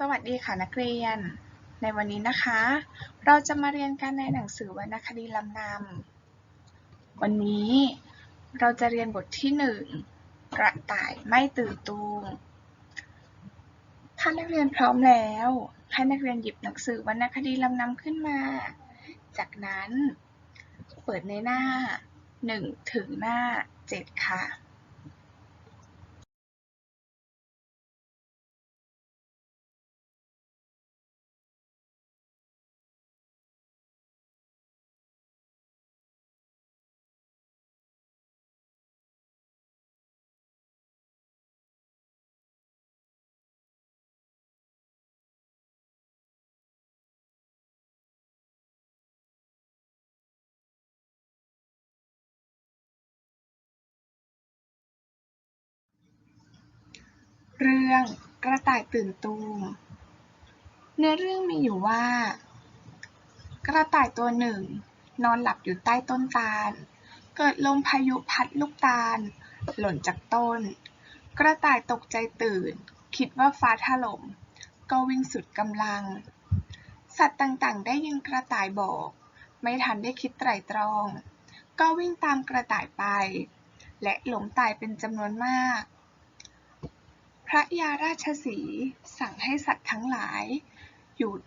สวัสดีค่ะนักเรียน ในวันนี้นะคะ เราจะมาเรียนกันในหนังสือวรรณคดีลำนำวันนี้เราจะเรียนบทที่หนึ่งกระต่ายไม่ตื่นตูมถ้านักเรียนพร้อมแล้วให้นักเรียนหยิบหนังสือวรรณคดีลำนำขึ้นมา จากนั้นเปิดในหน้า 1 ถึงหน้า 7 ค่ะ เรื่องกระต่ายตื่นตูมเนื้อเรื่องมีอยู่ว่า กระต่ายตัวหนึ่ง นอนหลับอยู่ใต้ต้นตาล เกิดลมพายุพัดลูกตาล หล่นจากต้น กระต่ายตกใจตื่น คิดว่าฟ้าถล่ม ก็วิ่งสุดกำลัง สัตว์ต่างๆ ได้ยินกระต่ายบอก ไม่ทันได้คิดไตร่ตรอง ก็วิ่งตามกระต่ายไป และหลงตายเป็นจำนวนมาก พระยาราชสีห์สั่งให้สัตว์ทั้งหลาย หยุด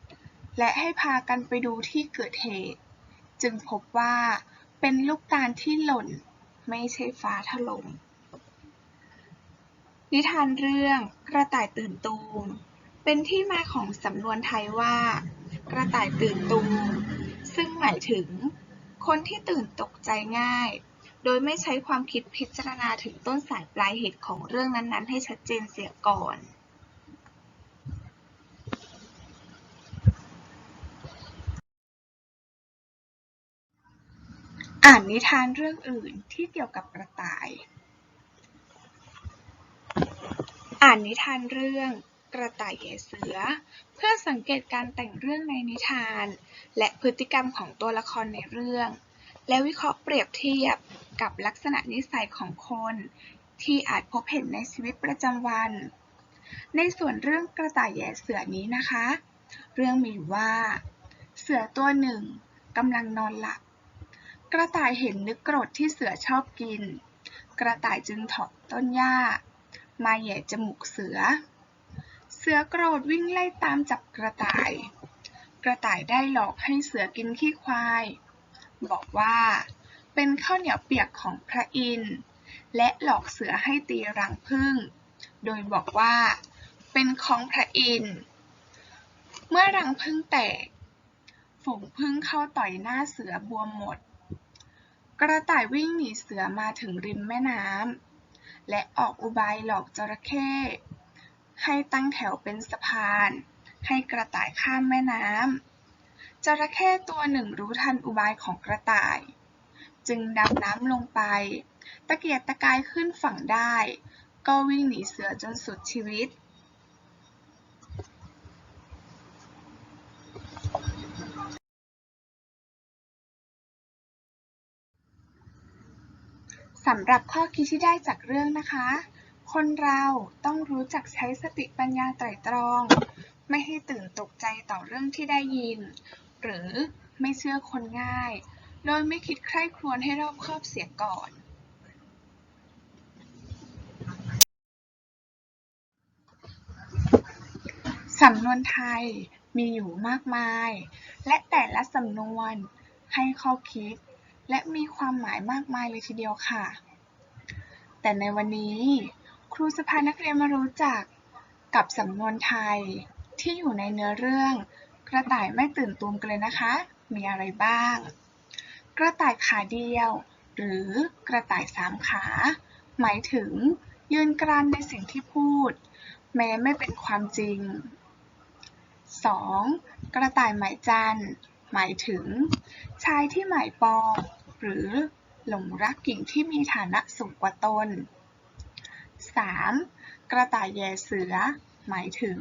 และให้พากันไปดูที่เกิดเหตุ จึงพบว่าเป็นลูกตาลที่หล่น ไม่ใช่ฟ้าถล่มนิทานเรื่องกระต่ายตื่นตูมเป็นที่มาของสำนวนไทยว่า กระต่ายตื่นตูมซึ่งหมายถึง คนที่ตื่นตกใจง่าย โดยไม่ใช้ความคิดพิจารณาถึงต้นสายปลายเหตุของเรื่องนั้นๆ ให้ชัดเจนเสียก่อนอ่านนิทานเรื่องอื่นที่เกี่ยวกับกระต่าย อ่านนิทานเรื่องกระต่ายแย่เสือ เพื่อสังเกตการแต่งเรื่องในนิทาน และพฤติกรรมของตัวละครในเรื่อง และวิเคราะห์เปรียบเทียบ กับลักษณะนิสัยของคน ที่อาจพบเห็นในชีวิตประจำวัน ในส่วนเรื่องกระต่ายแย่เสือนี้นะคะ เรื่องมีว่า เสือตัวหนึ่งกำลังนอนหลับ กระต่ายเห็นนึกกรดที่เสือชอบกิน กระต่ายจึงถอกต้นหญ้า มาแย่จมูกเสือ เสือโกรธวิ่งไล่ตามจับกระต่าย กระต่ายได้หลอกให้เสือกินขี้ควาย บอกว่า เป็นข้าวเหนียวเปียกของพระอินทร์และหลอกเสือให้ตีรังผึ้ง โดยบอกว่า เป็นของพระอินทร์ เมื่อรังผึ้งแตก ฝูงผึ้งเข้าต่อยหน้าเสือบวมหมด กระต่ายวิ่งหนีเสือมาถึงริมแม่น้ำ และออกอุบายหลอกจระเข้ให้ตั้งแถวเป็นสะพาน ให้กระต่ายข้ามแม่น้ำจระเข้ตัวหนึ่งรู้ทันอุบายของกระต่าย จึงดำน้ำลงไป ตะเกียกตะกายขึ้นฝั่งได้ ก็วิ่งหนีเสือจนสุดชีวิตสำหรับข้อคิดที่ได้จากเรื่องนะคะ คนเราต้องรู้จักใช้สติปัญญาไตร่ตรอง ไม่ให้ตื่นตกใจต่อเรื่องที่ได้ยิน หรือไม่เชื่อคนง่าย โดยไม่คิดใคร่ครวญให้รอบคอบเสียก่อนสำนวนไทยมีอยู่มากมาย และแต่ละสำนวนให้ข้อคิด และมีความหมายมากมายเลยทีเดียวค่ะ แต่ในวันนี้ ครูจะพานักเรียนมารู้จักกับสำนวนไทยที่อยู่ในเนื้อเรื่อง กระต่ายไม่ตื่นตูมกันเลยนะคะ มีอะไรบ้าง กระต่ายขาเดียว หรือกระต่ายสามขา หมายถึง ยืนกรานในสิ่งที่พูด แม้ไม่เป็นความจริง 2. กระต่ายหมายจันทร์หมายถึง ชายที่หมายปองหรือหลงรักหญิงที่มีฐานะสูงกว่าตน 3. กระต่ายแย่เสือ หมายถึง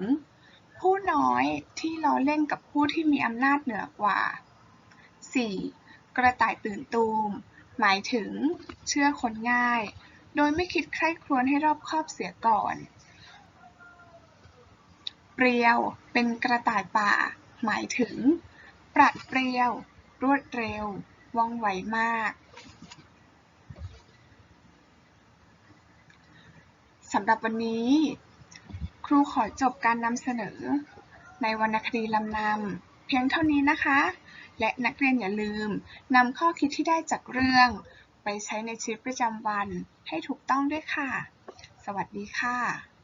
ผู้น้อยที่ล้อเล่นกับผู้ที่มีอำนาจเหนือกว่า 4. กระต่ายตื่นตูม หมายถึง เชื่อคนง่าย โดยไม่คิดใคร่ครวญให้รอบคอบเสียก่อน เปรียว เป็นกระต่ายป่า หมายถึง ปราดเปรียว รวดเร็ว ว่องไวมากสำหรับวันนี้ ครูขอจบการนำเสนอ ในวรรณคดีลำนำเพียงเท่านี้นะคะ และนักเรียนอย่าลืมนำข้อคิดที่ได้จากเรื่อง ไปใช้ในชีวิตประจำวันให้ถูกต้องด้วยค่ะ สวัสดีค่ะ